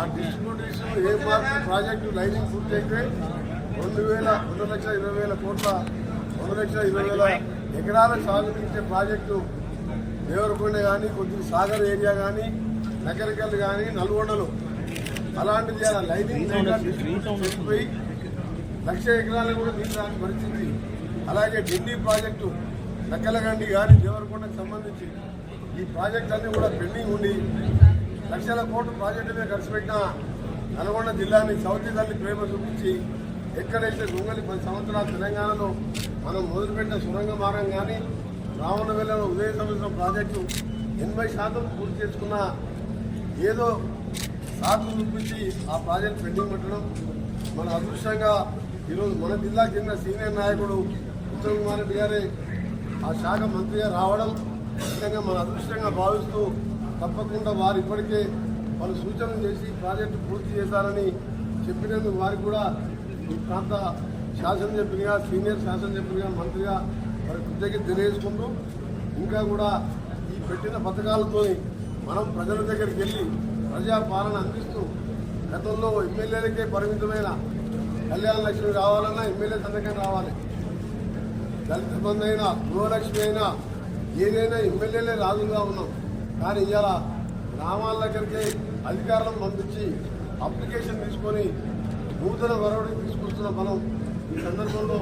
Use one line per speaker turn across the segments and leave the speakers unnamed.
ఆ డిస్ట్రిబ్యూటేషన్ ఏ mark project lining పూర్తి అయితే రెండు వేల రెండు లక్షల ఇరవై వేల కోట్ల రెండు లక్షల ఇరవై వేల ఎకరాల సాగునిచ్చే ప్రాజెక్టు దేవరకొండ కానీ కొద్దిగా సాగర్ ఏరియా కానీ నకరికల్ కానీ నల్గొండలు. అలాంటిది అలా లైనింగ్ పోయి లక్ష ఎకరాలు కూడా నీళ్ళు రాని పరిస్థితి. అలాగే ఢిల్లీ ప్రాజెక్టు నక్కలగండి కానీ దేవరకొండకు సంబంధించి ఈ ప్రాజెక్ట్ అన్నీ కూడా పెండింగ్ ఉండి లక్షల కోట్ల ప్రాజెక్టు మీద ఖర్చు పెట్టిన నల్గొండ జిల్లాని సౌతి తల్లి ప్రేమ చూపించి ఎక్కడైతే దొంగలి పది సంవత్సరాల తెలంగాణలో మనం మొదలుపెట్టిన సురంగ మార్గం కానీ రావణ వెళ్ళిన ఉదయ సంవత్సరం ప్రాజెక్టు ఎనభై శాతం పూర్తి చేసుకున్న ఏదో సాధు చూపించి ఆ ప్రాజెక్ట్ పెండింగ్ పెట్టడం మన అదృష్టంగా ఈరోజు మన జిల్లాకు చెందిన సీనియర్ నాయకుడు ఉత్తమ్ కుమార్ రెడ్డి ఆ శాఖ మంత్రిగా రావడం నిజంగా మన అదృష్టంగా భావిస్తూ తప్పకుండా వారు ఇప్పటికే వాళ్ళు సూచనలు చేసి ప్రాజెక్టు పూర్తి చేశారని చెప్పినందుకు వారికి కూడా ఈ ప్రాంత శాసనసభ్యులుగా సీనియర్ శాసనసభ్యులుగా మంత్రిగా వారి కృతజ్ఞత తెలియజేసుకుంటూ ఇంకా కూడా ఈ పెట్టిన పథకాలతో మనం ప్రజల దగ్గరికి వెళ్ళి ప్రజాపాలన అందిస్తూ గతంలో ఎమ్మెల్యేలకే పరిమితమైన కళ్యాణ లక్ష్మి రావాలన్నా ఎమ్మెల్యే సంతకం రావాలి. దళిత బంధు అయినా గృహలక్ష్మి అయినా ఏదైనా ఎమ్మెల్యేలే రాజులుగా ఉన్నాం. కానీ ఇవాళ గ్రామాల దగ్గరికి అధికారులను పంపించి అప్లికేషన్ తీసుకొని నూతన వరవడికి తీసుకొస్తున్న మనం ఈ సందర్భంలో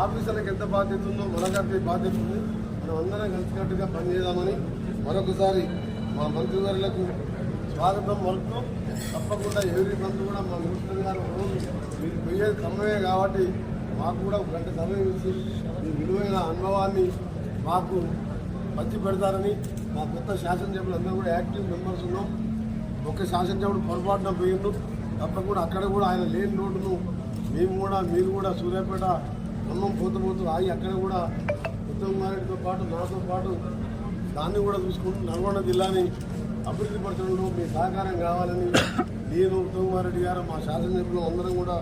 ఆఫీసర్లకు ఎంత బాధ్యత ఉందో మనకంటే బాధ్యత ఉంది. మనం అందరం కలిసికట్టుగా పనిచేద్దామని మరొకసారి మా మంత్రివర్యులకు స్వాగతం వరకు తప్పకుండా ఎవరి మంత్రి కూడా మా ముఖ్యమంత్రి గారు మీరు పోయేది సమయమే కాబట్టి మాకు కూడా ఒక గంట సమయం ఇచ్చి మీ విలువైన అనుభవాన్ని మాకు పంచి పెడతారని మా కొత్త శాసనసభ్యులు అందరూ కూడా యాక్టివ్ మెంబర్స్ ఉన్నాం. ఒక శాసనసభ్యుడు పొరపాటున పోయిండు. తప్పకుండా అక్కడ కూడా ఆయన లేని నోటును మేము కూడా మీరు కూడా సూర్యాపేట ఖమ్మం పోతూ ఆగి అక్కడ కూడా ఉత్తమ్ పాటు నాతో పాటు దాన్ని కూడా చూసుకుంటూ నల్గొండ జిల్లాని అభివృద్ధి పరచడంలో మీ సహకారం కావాలని నేను ఉత్తమ్ కుమారెడ్డి గారు మా శాసనసభ్యులు అందరం కూడా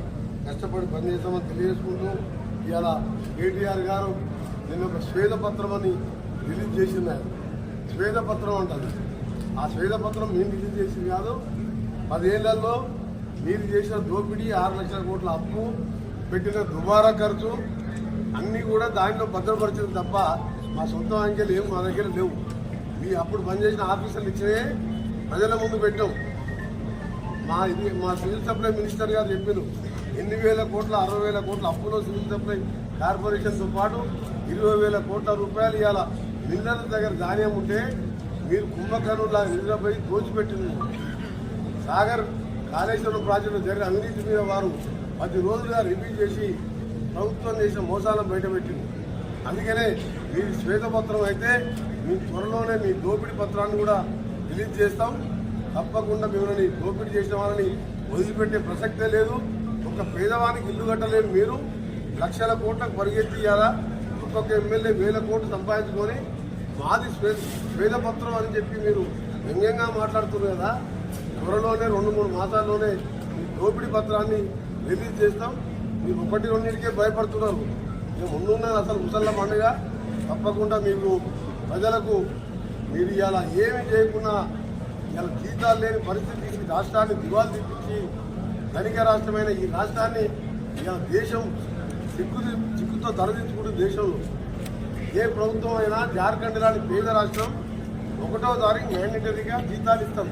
కష్టపడి పనిచేస్తామని తెలియజేసుకుంటూ ఇలా కేటీఆర్ గారు నిన్న ఒక శ్వేతపత్రం అని రిలీజ్ చేసింది ఆయన. స్వేదపత్రం ఉంటుంది ఆ స్వేదపత్రం మేము రిలీజ్ చేసింది కాదు పదేళ్ళలో మీరు చేసిన దోపిడీ ఆరు లక్షల కోట్ల అప్పు పెట్టిన దుబారా ఖర్చు అన్నీ కూడా దాంట్లో భద్రపరిచింది తప్ప మా సొంత అంకెలు ఏం మా దగ్గర లేవు. మీ అప్పుడు పనిచేసిన ఆఫీసర్లు ఇచ్చినవే ప్రజల ముందు పెట్టాం మా ఇది మా సివిల్ సప్లై మినిస్టర్ గారు చెప్పారు ఎన్ని వేల కోట్ల అరవై వేల కోట్ల అప్పులో సివిల్ సప్లై కార్పొరేషన్తో పాటు ఇరవై వేల కోట్ల రూపాయలు ఇవాళ మిల్లర్ల దగ్గర ధాన్యం ఉంటే మీరు కుంభకర్ణులా నిద్రపోయి దోచిపెట్టింది. సాగర్ కాళేశ్వరం ప్రాజెక్టు జరిగిన అవినీతి మీద వారు పది రోజులుగా రివ్యూ చేసి ప్రభుత్వం చేసిన మోసాలను బయటపెట్టింది. అందుకనే మీ శ్వేతపత్రం అయితే మీ త్వరలోనే మీ దోపిడీ పత్రాన్ని కూడా రిలీజ్ చేస్తాం. తప్పకుండా మిమ్మల్ని దోపిడీ చేసిన వాళ్ళని వదిలిపెట్టే ప్రసక్తే లేదు. ఒక పేదవానికి ఇల్లు కట్టలేని మీరు లక్షల కోట్లకు పరిగెత్తియాలా ఒక్కొక్క ఎమ్మెల్యే వేల కోట్లు సంపాదించుకొని మాది శ్వే శ్వేతపత్రం అని చెప్పి మీరు వ్యంగ్యంగా మాట్లాడుతున్నారు కదా త్వరలోనే రెండు మూడు మాసాల్లోనే దోపిడీ పత్రాన్ని రిలీజ్ చేస్తాం. మీరు ఒకటి రెండింటికే భయపడుతున్నారు. మేము ముందున్నది అసలు ముసళ్ళ పండుగ తప్పకుండా మీకు ప్రజలకు మీరు ఇలా ఏమి చేయకుండా ఇలా జీతాలు లేని పరిస్థితి రాష్ట్రాన్ని దివాలు తెప్పించి ధనిక రాష్ట్రమైన ఈ రాష్ట్రాన్ని ఇలా దేశం చిక్కు చిక్కుతో తరదించుకుంటుంది దేశంలో. ఏ ప్రభుత్వం అయినా జార్ఖండ్ లాంటి పేద రాష్ట్రం ఒకటో తారీఖు మ్యాండేటరీగా జీతాలు ఇస్తాం.